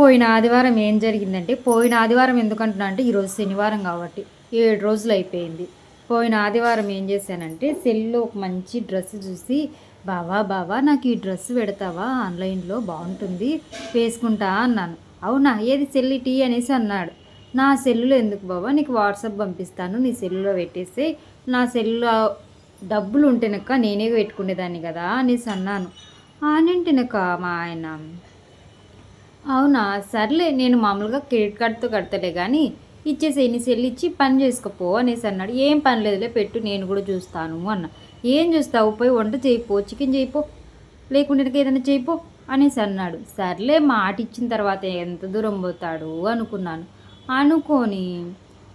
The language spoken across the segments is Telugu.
పోయిన ఆదివారం ఏం జరిగిందంటే పోయిన ఆదివారం ఎందుకంటున్నా అంటే ఈరోజు శనివారం కాబట్టి ఏడు రోజులు అయిపోయింది. పోయిన ఆదివారం ఏం చేశానంటే సెల్లో ఒక మంచి డ్రెస్ చూసి బావా బావా నాకు ఈ డ్రెస్ పెడతావా? ఆన్లైన్లో బాగుంటుంది వేసుకుంటా అన్నాను. అవునా? ఏది సెల్లి టీ? అనేసి అన్నాడు. నా సెల్లులో ఎందుకు బావా? నీకు వాట్సాప్ పంపిస్తాను నీ సెల్లులో పెట్టేస్తే నా సెల్లులో డబ్బులు ఉంటేనక్క నేనే పెట్టుకునేదాన్ని కదా అనేసి అన్నాను. ఆనంటేనక్క మా ఆయన అవునా? సర్లే నేను మామూలుగా క్రెడిట్ కార్డ్తో కడతలే కానీ ఇచ్చేసి ఎన్ని సెల్ ఇచ్చి పని చేసుకోపో అనేసి అన్నాడు. ఏం పని లేదులే పెట్టు నేను కూడా చూస్తాను అన్న. ఏం చూస్తావు? పోయి వంట చేయిపో చికెన్ చేయిపో లేకుంటే ఏదైనా చేయిపో అనేసి అన్నాడు. సర్లే మాట ఇచ్చిన తర్వాత ఎంత దూరం పోతాడు అనుకున్నాను. అనుకొని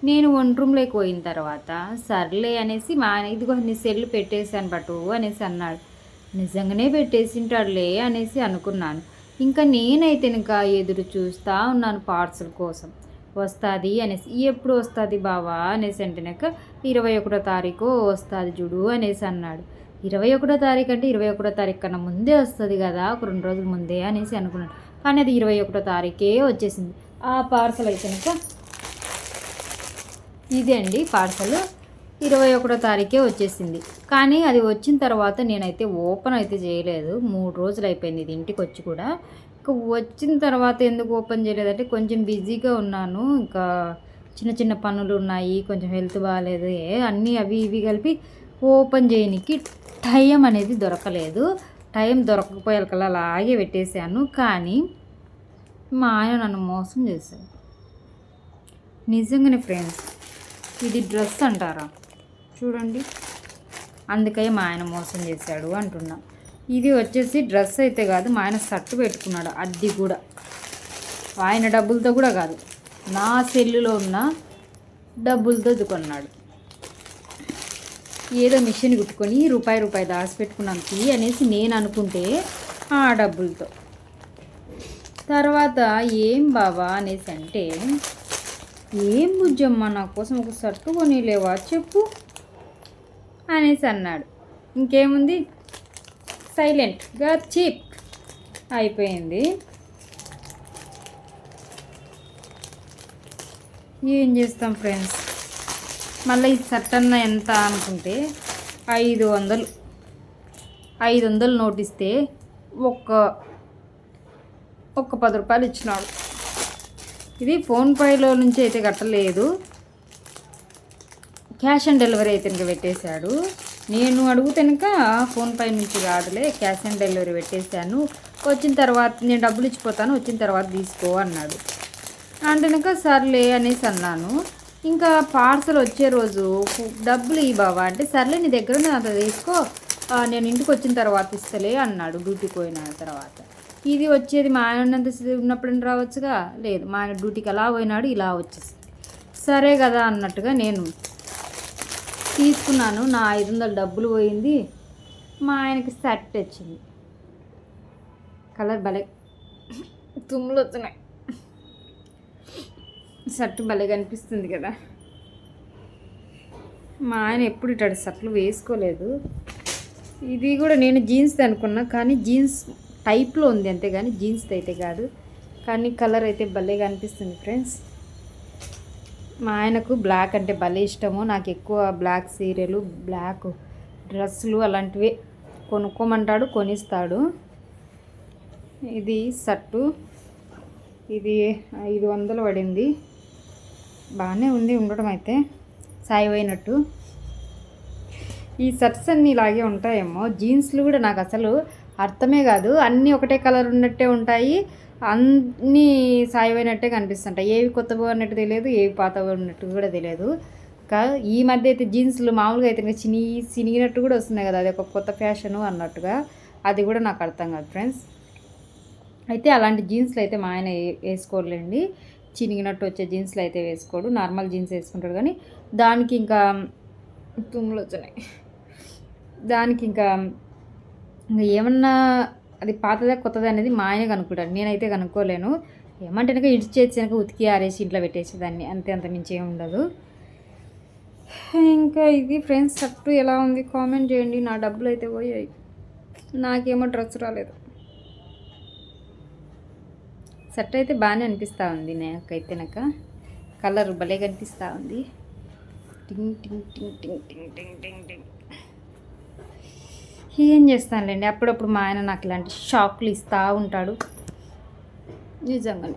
నేను వంట రూమ్లోకి పోయిన తర్వాత సర్లే అనేసి మా ఇదిగో నీ సెల్లు పెట్టేసాను పట్టు అనేసి అన్నాడు. నిజంగానే పెట్టేసింటాడులే అనేసి అనుకున్నాను. ఇంకా నేనైతే ఇంకా ఎదురు చూస్తూ ఉన్నాను పార్సల్ కోసం. వస్తుంది అనేసి ఎప్పుడు వస్తుంది బావా అనేసి అంటేనాక ఇరవై ఒకటో తారీఖు వస్తుంది చూడు అనేసి అన్నాడు. ఇరవై ఒకటో తారీఖు అంటే ఇరవై ఒకటో తారీఖు కన్నా ముందే వస్తుంది కదా ఒక రెండు రోజుల ముందే అనేసి అనుకున్నాడు. కానీ అది ఇరవై ఒకటో తారీఖే వచ్చేసింది. ఆ పార్సల్ అయితేనాక ఇదే అండి పార్సల్. ఇరవై ఒకటో తారీఖే వచ్చేసింది. కానీ అది వచ్చిన తర్వాత నేనైతే ఓపెన్ అయితే చేయలేదు. మూడు రోజులు అయిపోయింది ఇది ఇంటికి వచ్చి కూడా. ఇంకా వచ్చిన తర్వాత ఎందుకు ఓపెన్ చేయలేదంటే కొంచెం బిజీగా ఉన్నాను. ఇంకా చిన్న చిన్న పనులు ఉన్నాయి. కొంచెం హెల్త్ బాగాలేదు. ఏ అన్నీ అవి ఇవి కలిపి ఓపెన్ చేయనికి టైం అనేది దొరకలేదు. టైం దొరకకపోయేకల్లా అలాగే పెట్టేశాను. కానీ మా ఆయన నన్ను మోసం చేశాడు. నిజంగానే ఫ్రెండ్స్ ఇది డ్రెస్ అంటారా? చూడండి. అందుకే మా ఆయన మోసం చేశాడు అంటున్నా. ఇది వచ్చేసి డ్రెస్ అయితే కాదు మా ఆయన షర్ట్ పెట్టుకున్నాడు అది కూడా. ఆయన డబ్బులతో కూడా కాదు. నా సెల్లులో ఉన్న డబ్బులతో కొన్నాడు. ఏదో మిషన్ కుట్టుకొని రూపాయి రూపాయి దాచిపెట్టుకున్నాను తీ అనేసి నేను అనుకుంటే ఆ డబ్బులతో. తర్వాత ఏం బావా అనేసి అంటే ఏం బుజ్జమ్మ నా కోసం ఒక షర్టు కొనిలేవా? చెప్పు. అనేసి అన్నాడు. ఇంకేముంది? సైలెంట్గా చీప్ అయిపోయింది. ఏం చేస్తాం ఫ్రెండ్స్? మళ్ళీ ఈ షర్ట్ అన్న ఎంత అనుకుంటే ఐదు వందలు. ఐదు వందలు నోటిస్తే ఒక్క ఒక్క పది రూపాయలు ఇచ్చినాడు. ఇది ఫోన్పేలో నుంచి అయితే కట్టలేదు. క్యాష్ ఆన్ డెలివరీ అయితే ఇంకా పెట్టేశాడు. నేను అడుగుతానుక ఫోన్పే నుంచి కాదులే క్యాష్ ఆన్ డెలివరీ పెట్టేశాను. వచ్చిన తర్వాత నేను డబ్బులు ఇచ్చిపోతాను వచ్చిన తర్వాత తీసుకో అన్నాడు. అంటేనక సర్లే అనేసి అన్నాను. ఇంకా పార్సల్ వచ్చే రోజు డబ్బులు ఈ బావా అంటే సర్లే నీ దగ్గర ఉంది అంత తీసుకో నేను ఇంటికి వచ్చిన తర్వాత ఇస్తలే అన్నాడు డ్యూటీకి పోయిన తర్వాత. ఇది వచ్చేది మా ఆయన ఉన్నంత ఉన్నప్పుడు రావచ్చుగా? లేదు మా ఆయన డ్యూటీకి అలా పోయినాడు ఇలా వచ్చేసింది. సరే కదా అన్నట్టుగా నేను తీసుకున్నాను. నా ఐదు వందల డబ్బులు పోయింది. మా ఆయనకి సెట్ వచ్చింది. కలర్ భలే తుమ్ములు వచ్చినాయి షర్ట్ భలే కనిపిస్తుంది కదా. మా ఆయన ఎప్పుడు ఇటాడు షర్ట్లు వేసుకోలేదు. ఇది కూడా నేను జీన్స్ అనుకున్నా కానీ జీన్స్ టైప్లో ఉంది అంతే కానీ జీన్స్ అయితే కాదు. కానీ కలర్ అయితే భలే కనిపిస్తుంది ఫ్రెండ్స్. మా ఆయనకు బ్లాక్ అంటే భలే ఇష్టము. నాకు ఎక్కువ బ్లాక్ సీరియలు బ్లాక్ డ్రెస్సులు అలాంటివి కొనుక్కోమంటాడు కొనిస్తాడు. ఇది సట్టు. ఇది ఐదు వందలు పడింది. బాగానే ఉంది ఉండడం అయితే. సాయి పోయినట్టు ఈ షర్ట్స్ అన్నీ ఇలాగే ఉంటాయేమో. జీన్స్లు కూడా నాకు అసలు అర్థమే కాదు. అన్నీ ఒకటే కలర్ ఉన్నట్టే ఉంటాయి. అన్నీ సాయమైనట్టే కనిపిస్తుంటాయి ఏవి కొత్తగా ఉన్నట్టు తెలియదు ఏవి పాతగా ఉన్నట్టు కూడా తెలియదు. ఇంకా ఈ మధ్య అయితే జీన్స్లు మామూలుగా అయితే ఇంకా చిని చినిగినట్టు కూడా వస్తున్నాయి కదా. అది ఒక కొత్త ఫ్యాషను అన్నట్టుగా. అది కూడా నాకు అర్థం కాదు ఫ్రెండ్స్. అయితే అలాంటి జీన్స్లు అయితే మా ఆయన వేసుకోలేండి చినిగినట్టు వచ్చే జీన్స్లు అయితే వేసుకోడు. నార్మల్ జీన్స్ వేసుకుంటాడు కానీ దానికి ఇంకా తుమ్ములు వచ్చినాయి దానికి ఇంకా ఇంకా ఏమన్నా అది పాతదా కొత్తదా అనేది మా ఆయన కనుక్కుంటాడు. నేనైతే కనుక్కోలేను. ఏమంటే కనుక ఇడిచేసి కనుక ఉతికి ఆరేసి ఇంట్లో పెట్టేసేదాన్ని. అంతే అంత మించి ఏమి ఉండదు. ఇంకా ఇది ఫ్రెండ్స్ షర్టు ఎలా ఉంది? కామెంట్ చేయండి. నా డబ్బులు అయితే పోయాయి. నాకేమో డ్రెస్ రాలేదు. సెట్ అయితే బాగానే అనిపిస్తూ ఉంది నాకైతే నాకు కలర్ భలే కనిపిస్తూ ఉంది. టింగ్ టింగ్ టింగ్ టింగ్ టింగ్ టింగ్ టింగ్ టింగ్. ఏం చేస్తానులేండి? అప్పుడప్పుడు మా ఆయన నాకు ఇలాంటి షాక్లు ఇస్తూ ఉంటాడు. నిజంగానే.